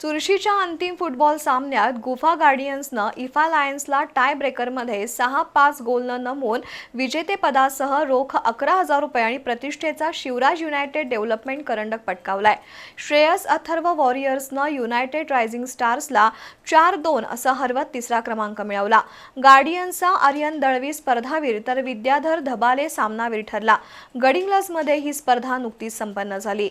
चुरशीच्या अंतिम फुटबॉल सामन्यात गुफा गार्डियन्सनं इफा लायन्सला टाय ब्रेकरमध्ये सहा पाच गोलनं नमवून विजेतेपदासह रोख अकरा हजार रुपये आणि प्रतिष्ठेचा शिवराज युनायटेड डेव्हलपमेंट करंडक पटकावलाय. श्रेयस अथर्व वॉरियर्सनं युनायटेड रायझिंग स्टार्सला चार दोन असं हरवत तिसरा क्रमांक मिळवला. गार्डियन्सचा आर्यन दळवी स्पर्धावीर तर विद्याधर धबाले सामनावीर ठरला. गडिंग्लजमध्ये ही स्पर्धा नुकतीच संपन्न झाली.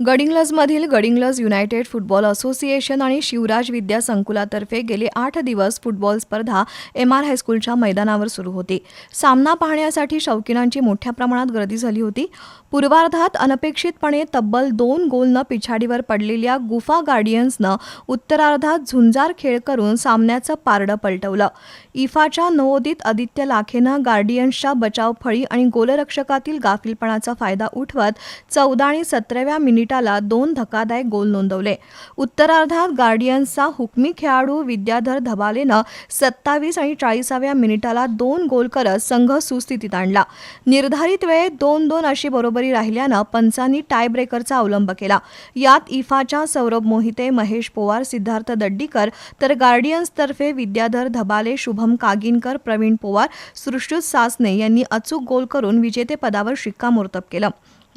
गडिंग्लजमधील गडिंग्लज युनायटेड फुटबॉल असोसिएशन आणि शिवराज विद्या संकुलातर्फे गेले आठ दिवस फुटबॉल स्पर्धा एम आर हायस्कूलच्या मैदानावर सुरू होती. सामना पाहण्यासाठी शौकीनांची मोठ्या प्रमाणात गर्दी झाली होती. पूर्वार्धात अनपेक्षितपणे तब्बल दोन गोलनं पिछाडीवर पडलेल्या गुफा गार्डियन्सनं उत्तरार्धात झुंजार खेळ करून सामन्याचं पारडं पलटवलं. इफाच्या नवोदित आदित्य लाखेनं गार्डियन्सच्या बचावफळी आणि गोलरक्षकातील गाफीलपणाचा फायदा उठवत चौदा आणि सतराव्या मिनिट मिनिटाला दोन धक्कादायक गोल नोंदवले. उत्तरार्धात गार्डियन्सचा हुकमी खेळाडू विद्याधर धबालेनं सत्तावीस आणि चाळीसाव्या मिनिटाला दोन गोल करत संघ सुस्थितीत आणला. निर्धारित वेळेत दोन दोन अशी बरोबरी राहिल्यानं पंचांनी टाय ब्रेकरचा अवलंब केला. यात इफाच्या सौरभ मोहिते महेश पोवार सिद्धार्थ दड्डीकर तर गार्डियन्सतर्फे विद्याधर धबाले शुभम कागिनकर प्रवीण पोवार सृष्टुत सासने यांनी अचूक गोल करून विजेतेपदावर शिक्कामोर्तब केलं.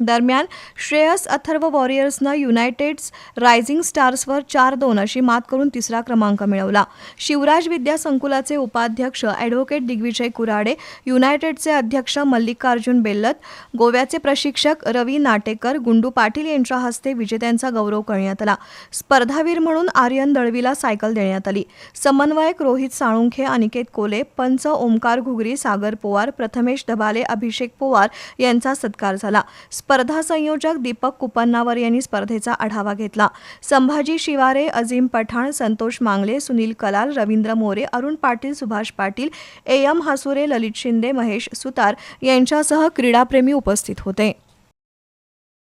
दरम्यान श्रेयस अथर्व वॉरियर्सनं युनायटेड्स रायझिंग स्टार्सवर चार दोन अशी मात करून तिसरा क्रमांक मिळवला. शिवराज विद्या संकुलाचे उपाध्यक्ष ॲडव्होकेट दिग्विजय कुराडे युनायटेडचे अध्यक्ष मल्लिकार्जुन बेल्लत गोव्याचे प्रशिक्षक रवी नाटेकर गुंडू पाटील यांच्या हस्ते विजेत्यांचा गौरव करण्यात आला. स्पर्धावीर म्हणून आर्यन दळवीला सायकल देण्यात आली. समन्वयक रोहित साळुंखे अनिकेत कोले पंच ओमकार घुगरी सागर पोवार प्रथमेश धबाले अभिषेक पोवार यांचा सत्कार झाला. स्पर्धा संयोजक दीपक कुपन्नावर यांनी स्पर्धेचा आढावा घेतला. संभाजी शिवारे अझीम पठाण संतोष मांगले सुनील कलाल रवींद्र मोरे अरुण पाटील सुभाष पाटील ए एम हासुरे ललित शिंदे महेश सुतार यांच्यासह क्रीडाप्रेमी उपस्थित होते.